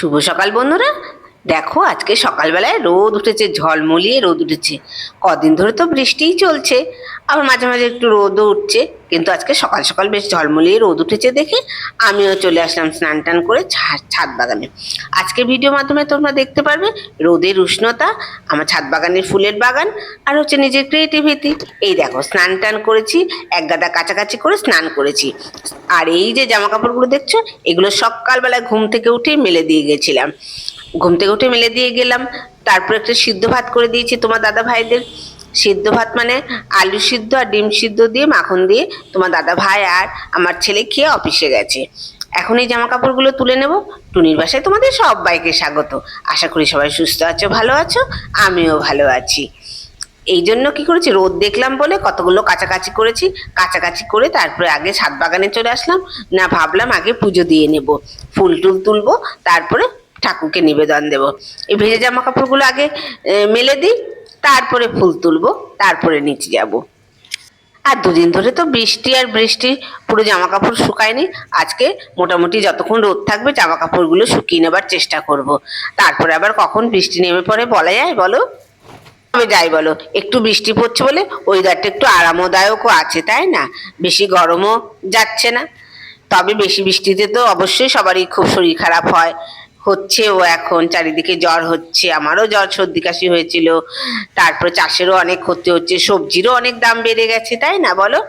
শুভ সকাল বন্ধুরা। দেখো, আজকে সকালবেলায় রোদ উঠেছে, ঝলমলিয়ে রোদ উঠেছে। কদিন ধরে তো বৃষ্টিই চলছে, আবার মাঝে মাঝে একটু রোদও উঠছে, কিন্তু আজকে সকাল সকাল বেশ ঝলমলিয়ে রোদ উঠেছে দেখে আমিও চলে আসলাম স্নান টান করে ছাদ বাগানে। আজকে ভিডিও মাধ্যমে তোমরা দেখতে পারবে রোদের উষ্ণতা, আমার ছাদ বাগানের ফুলের বাগান, আর হচ্ছে নিজের ক্রিয়েটিভিটি এই দেখো, স্নান টান করেছি, এক গাদা কাছাকাছি করে স্নান করেছি। আর এই যে জামা কাপড়গুলো দেখছ, এগুলো সকালবেলায় ঘুম থেকে উঠে মেলে দিয়ে গেছিলাম। ঘুম থেকে উঠে মেলে দিয়ে গেলাম। তারপর একটা সিদ্ধ ভাত করে দিয়েছি তোমার দাদা ভাইদের। সিদ্ধ ভাত মানে আলু সিদ্ধ আর ডিম সিদ্ধ দিয়ে মাখন দিয়ে তোমার দাদা ভাই আর আমার ছেলে খেয়ে অফিসে গেছে। এখন এই জামা কাপড়গুলো তুলে নেব। টুনির বাসায় তোমাদের সব বাইকে স্বাগত। আশা করি সবাই সুস্থ আছো, ভালো আছো, আমিও ভালো আছি। এই জন্য কি করেছি? রোদ দেখলাম বলে কতগুলো কাছাকাছি করেছি। কাছাকাছি করে তারপরে আগে ছাদ বাগানে চলে আসলাম। না ভাবলাম আগে পুজো দিয়ে নেব। ফুল টুল তুলবো, তারপরে ঠাকুরকে নিবেদন দেব। এই ভেজে জামা কাপড়গুলো আগে মেলে দিই, তারপরে ফুল তুলবো, তারপরে নিচে যাব। আর দুদিন ধরে তো বৃষ্টি আর বৃষ্টি, পুরো জামা কাপড় শুকায়নি। আজকে মোটামুটি যতক্ষণ রোদ থাকবে জামা কাপড়গুলো শুকিয়ে নেবার চেষ্টা করব। তারপরে আবার কখন বৃষ্টি নেমে পড়ে বলা যায় বলো? তবে যাই বলো। একটু বৃষ্টি পড়ছে বলে ওয়েদারটা একটু আরামদায়কও আছে, তাই না? বেশি গরমও যাচ্ছে না। তবে বেশি বৃষ্টিতে তো অবশ্যই সবারই খুব শরীর খারাপ হয়। হচ্ছেও এখন, চারিদিকে জ্বর হচ্ছে, আমারও জ্বর সর্দি কাশি হয়েছিল। তারপর চাষেরও অনেক ক্ষতি হচ্ছে, সবজিরও অনেক দাম বেড়ে গেছে, তাই না বলো?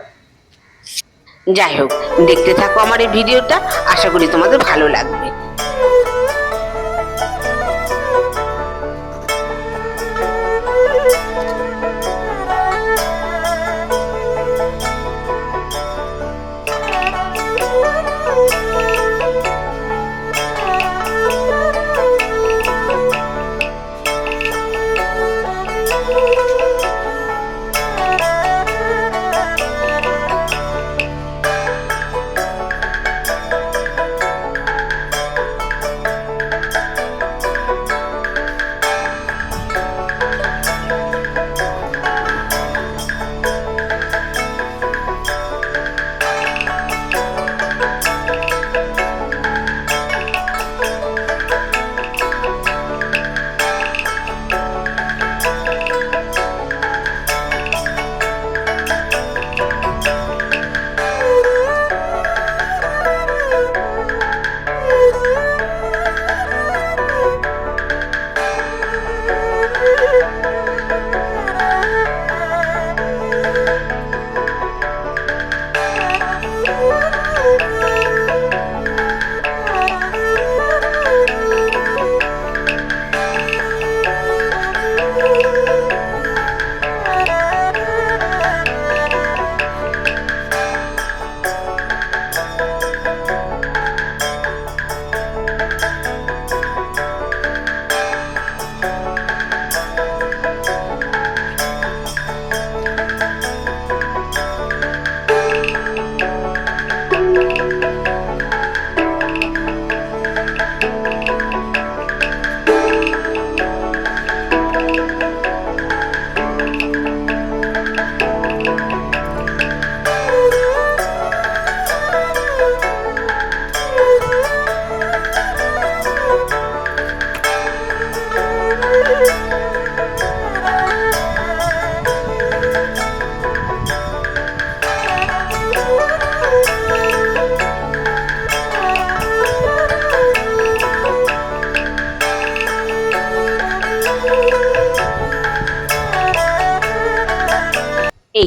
যাই হোক, দেখতে থাকো আমার এই ভিডিওটা, আশা করি তোমাদের ভালো লাগবে।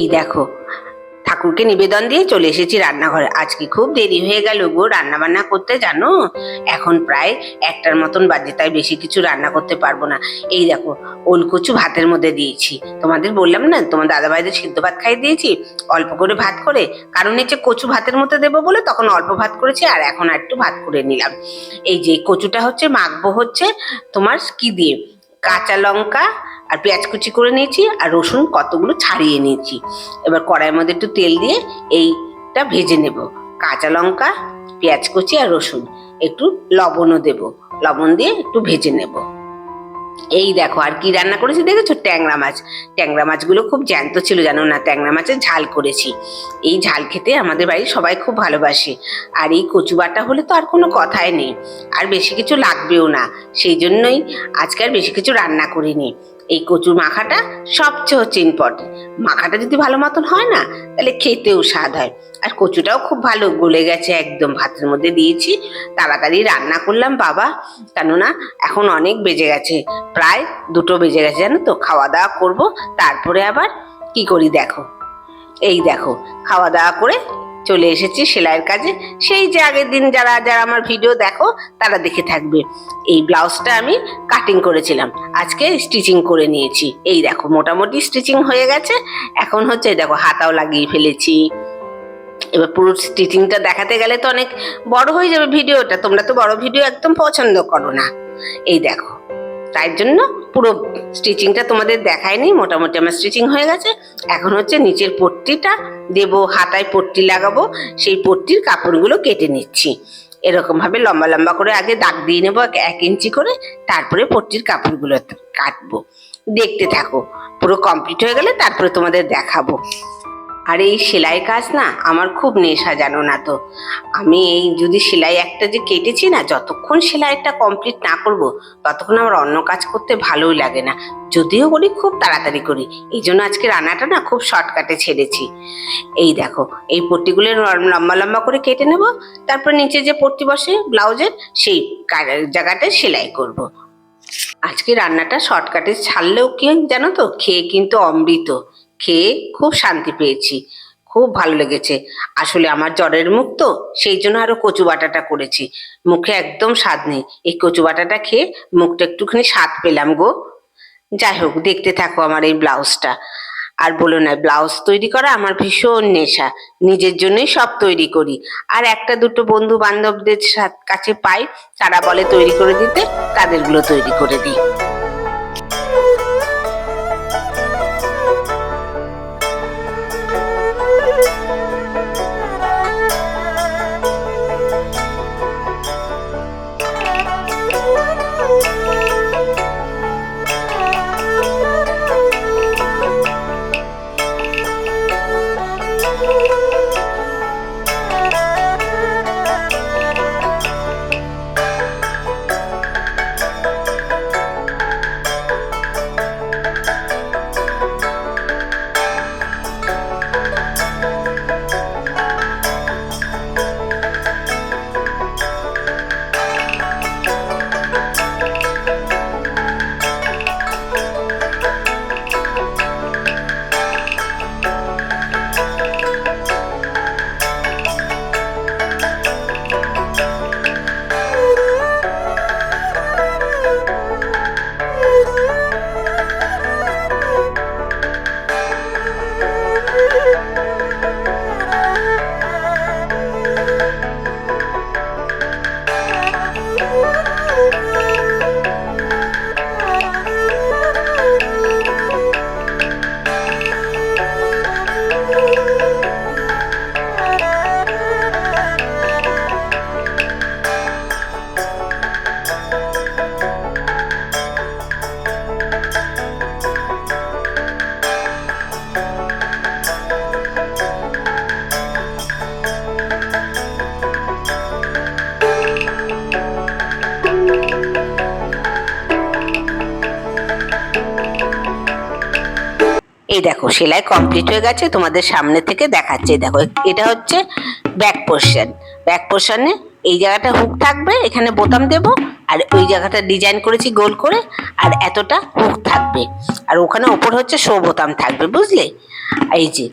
এই দেখো। ঠাকুরকে নিবেদন দিয়ে চলে এসেছি রান্নাঘরে। আজকে খুব দেরি হয়ে গেল গো রান্না বান্না করতে, জানো? এখন প্রায় একটার মতন বাজে, তাই বেশি কিছু রান্না করতে পারব না। এই দেখো ওল কচু ভাতের মধ্যে দিয়েছি। তোমাদের বললাম না, তোমার দাদা ভাইদের সিদ্ধ ভাত খাইয়ে দিয়েছি, অল্প করে ভাত করে। কারণ হচ্ছে কচু ভাতের মধ্যে দেবো বলে তখন অল্প ভাত করেছি, আর এখন আর একটু ভাত করে নিলাম। এই যে কচুটা হচ্ছে, মাখবো হচ্ছে তোমার কি দিয়ে? কাঁচা লঙ্কা আর পেঁয়াজ কুচি করে নিয়েছি আর রসুন কতগুলো ছাড়িয়ে নিয়েছি। এবার কড়াইয়ের মধ্যে একটু তেল দিয়ে এইটা ভেজে নেব। কাঁচা লঙ্কা, পেঁয়াজ কুচি আর রসুন, একটু লবণও দেব। লবণ দিয়ে একটু ভেজে নেব। এই দেখো, আর কি রান্না করেছি দেখেছ? ট্যাংরা মাছ। ট্যাংরা মাছগুলো খুব জ্যান্ত ছিল, জানো না? ট্যাংরা মাছের ঝাল করেছি। এই ঝাল খেতে আমাদের বাড়ির সবাই খুব ভালোবাসে। আর এই কচু বাটা হলে তো আর কোনো কথাই নেই। আর বেশি কিছু লাগবেও না। সেই জন্যই আজকে আর বেশি কিছু রান্না করিনি। এই কচুর মাখাটা সবচেয়ে হচ্ছে ইম্পর্টেন্ট মাখাটা যদি ভালো মতন হয় না, তাহলে খেতেও স্বাদ হয়। আর কচুটাও খুব ভালো গলে গেছে একদম, ভাতের মধ্যে দিয়েছি। তাড়াতাড়ি রান্না করলাম বাবা। কেননা এখন অনেক বেজে গেছে, প্রায় দুটো বেজে গেছে জানো তো, খাওয়া দাওয়া করব, তারপরে আবার কি করি দেখো। এই দেখো, খাওয়া দাওয়া করে চলে এসেছি সেলাইয়ের কাজে। সেই যে আগের দিন যারা যারা আমার ভিডিও দেখো, তারা দেখে থাকবে। এই ব্লাউজটা আমি কাটিং করেছিলাম। আজকে স্টিচিং করে নিয়েছি। এই দেখো, মোটামুটি স্টিচিং হয়ে গেছে। এখন হচ্ছে দেখো, হাতাও লাগিয়ে ফেলেছি। এবার পুরো স্টিচিংটা দেখাতে গেলে তো অনেক বড় হয়ে যাবে ভিডিওটা তোমরা তো বড় ভিডিও একদম পছন্দ করো না। এই দেখো তাই জন্য পুরো স্টিচিংটা তোমাদের দেখায়নি মোটামুটি আমার স্টিচিং হয়ে গেছে। এখন হচ্ছে নিচের পট্টিটা দেব, হাতায় পট্টি লাগাবো। সেই পট্টির কাপড়গুলো কেটে নিচ্ছি। এরকম ভাবে লম্বা লম্বা করে আগে দাগ দিয়ে নেব, এক ইঞ্চি করে। তারপরে পট্টির কাপড়গুলো কাটবো। দেখতে থাকো, পুরো কমপ্লিট হয়ে গেলে তারপরে তোমাদের দেখাবো। আর এই সেলাই কাজ না আমার খুব নেশা জানো না তো। আমি এই যদি সেলাই একটা যে কেটেছি না, যতক্ষণ সেলাইটা কমপ্লিট না করব, ততক্ষণ আমার অন্য কাজ করতে ভালোই লাগে না। যদিও করি, খুব তাড়াতাড়ি করি। এই জন্য আজকে রান্নাটা না খুব শর্টকাটে ছেড়েছি। এই দেখো, এই পট্টিগুলো লম্বা লম্বা করে কেটে নেব, তারপর নিচে যে পট্টি বসে ব্লাউজের, সেই জায়গাটায় সেলাই করব। আজকে রান্নাটা শর্টকাটে ছাড়লেও কি জানো তো? খেয়ে কিন্তু অমৃত। খেয়ে খুব শান্তি পেয়েছি। খুব ভালো লেগেছে। আসলে আমার জ্বরের মুখ তো, সেই জন্য আরও কচু বাটাটা করেছি। মুখে একদম স্বাদ নেই। এই কচু বাটাটা খেয়ে মুখটা একটুখানি স্বাদ পেলাম গো। যাই হোক, দেখতে থাকো আমার এই ব্লাউজটা। আর বলো না, ব্লাউজ তৈরি করা আমার ভীষণ নেশা। নিজের জন্যই সব তৈরি করি। আর একটা দুটো বন্ধু বান্ধবদের কাছে পাই, তারা বলে তৈরি করে দিতে, তাদেরগুলো তৈরি করে দিই। এই দেখো, সেলাই কমপ্লিট হয়ে গেছে, তোমাদের সামনে থেকে দেখাচ্ছে। দেখো, এটা হচ্ছে ব্যাক পোর্শন ব্যাক পোর্শনে এই জায়গাটা হুক থাকবে, এখানে বোতাম দেব, আর ওই জায়গাটা ডিজাইন করেছি গোল করে, আর এতটা হুক থাকবে। আর ওখানে ওপর হচ্ছে শো বোতাম থাকবে, বুঝলে? এই যে,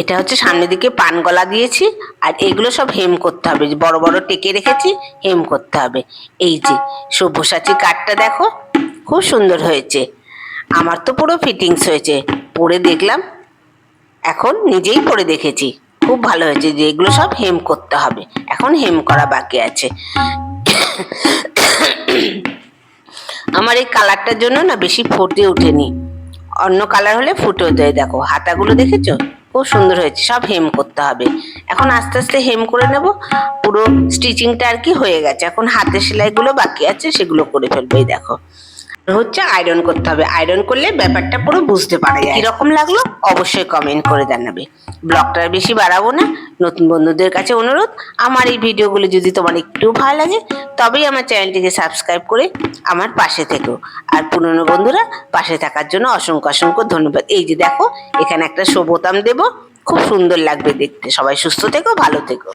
এটা হচ্ছে সামনের দিকে পান গলা দিয়েছি, আর এগুলো সব হেম করতে হবে। বড় বড় টেকে রেখেছি হেম করতে হবে। এই যে, সব্যসাচী কাঠটা দেখো, খুব সুন্দর হয়েছে। আমার তো পুরো ফিটিংস হয়েছে। পরে দেখলাম, এখন নিজেই পরে দেখেছি। খুব ভালো হয়েছে যে এগুলো সব হেম করতে হবে। এখন হেম করা বাকি আছে। আমার এই কালারটার জন্য না বেশি ফুটে ওঠেনি। অন্য কালার হলে ফুটে যায় দেখো, হাতাগুলো দেখেছ? খুব সুন্দর হয়েছে, সব হেম করতে হবে। এখন আস্তে আস্তে হেম করে নেব। পুরো স্টিচিংটা আর কি হয়ে গেছে। এখন হাতের সেলাইগুলো বাকি আছে, সেগুলো করে ফেলব। এই দেখো। হচ্ছে আয়রন করতে হবে। আয়রন করলে ব্যাপারটা পুরো বুঝতে পারা যায়। কীরকম লাগল অবশ্যই কমেন্ট করে জানাবে। ব্লগটা বেশি বাড়াবো না। নতুন বন্ধুদের কাছে অনুরোধ, আমার এই ভিডিওগুলো যদি তোমার একটু ভালো লাগে, তবেই আমার চ্যানেলটিকে সাবস্ক্রাইব করে আমার পাশে থেকো। আর পুরনো বন্ধুরা পাশে থাকার জন্য অসংখ্য অসংখ্য ধন্যবাদ। এই যে দেখো, এখানে একটা শো বোতাম দেবো। খুব সুন্দর লাগবে দেখতে। সবাই সুস্থ থেকো, ভালো থেকো।